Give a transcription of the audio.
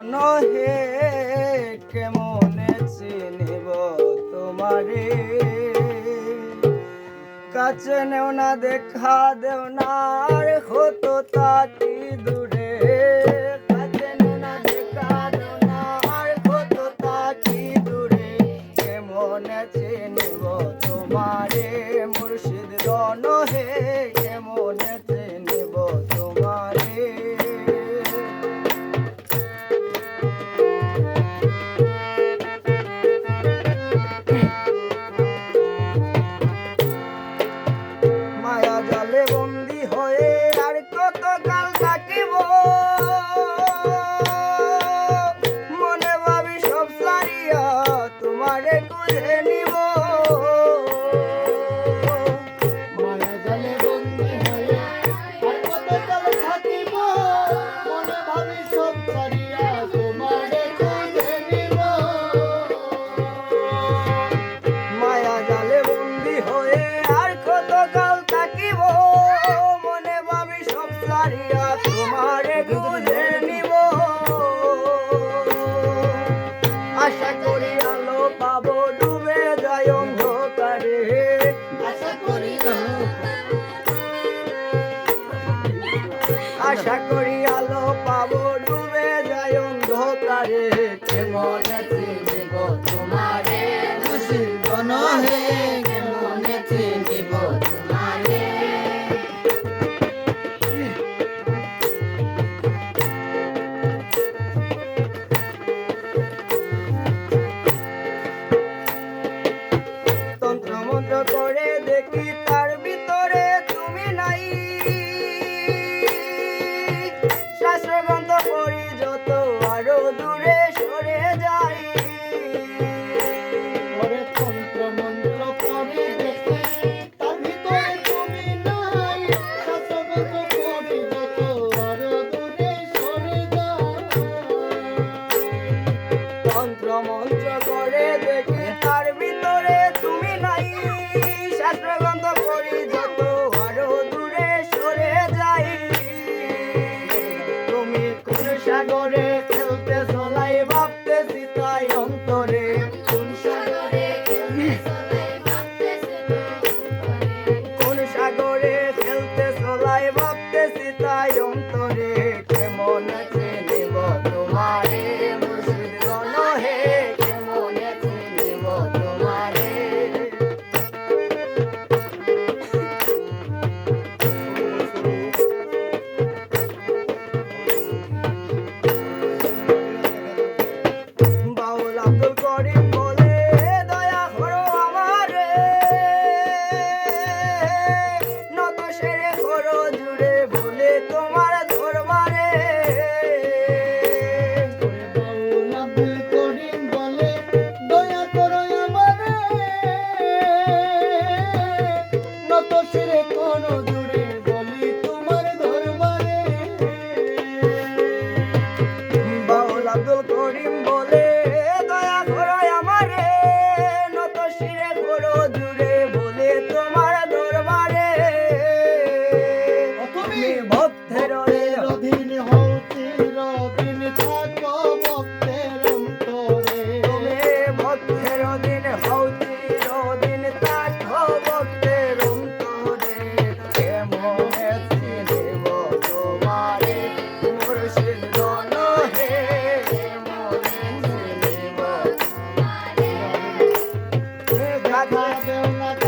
নহে কেমনে চিনিব তোমারে? কাছে নেও না, দেখা দেও না, আর হতো তাটি দূরে? কাছে নেও না, দেখা দেও না, আর হতো তাটি দূরে? কেমনে I do not know.